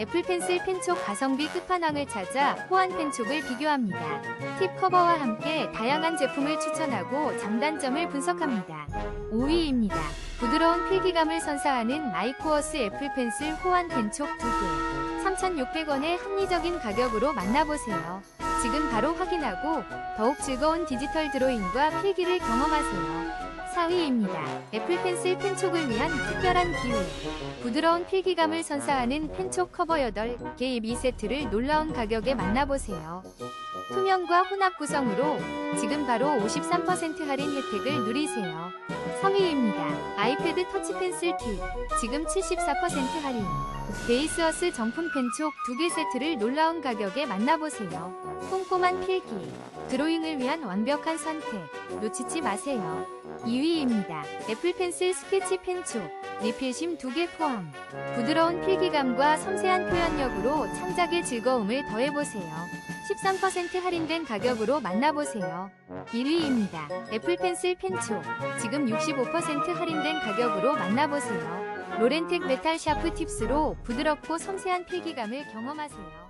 애플 펜슬 펜촉 가성비 끝판왕을 찾아 호환 펜촉을 비교합니다. 팁 커버와 함께 다양한 제품을 추천하고 장단점을 분석합니다. 5위입니다. 부드러운 필기감을 선사하는 마이코어스 애플 펜슬 호환 펜촉 2개. 3,600원의 합리적인 가격으로 만나보세요. 지금 바로 확인하고 더욱 즐거운 디지털 드로잉과 필기를 경험하세요. 4위입니다. 애플 펜슬 펜촉을 위한 특별한 기회. 부드러운 필기감을 선사하는 펜촉 커버 8개 2세트를 놀라운 가격에 만나보세요. 투명과 혼합 구성으로 지금 바로 53% 할인 혜택을 누리세요. 3위입니다. 아이패드 터치 펜슬 팁. 지금 74% 할인. 베이스어스 정품 펜촉 2개 세트를 놀라운 가격에 만나보세요. 꼼꼼한 필기. 드로잉을 위한 완벽한 선택. 놓치지 마세요. 2위입니다. 애플 펜슬 스케치 펜촉. 리필심 2개 포함. 부드러운 필기감과 섬세한 표현력으로 창작의 즐거움을 더해보세요. 13% 할인된 가격으로 만나보세요. 1위입니다. 애플 펜슬 펜촉. 지금 65% 할인된 가격으로 만나보세요. 로렌텍 메탈 샤프 팁스로 부드럽고 섬세한 필기감을 경험하세요.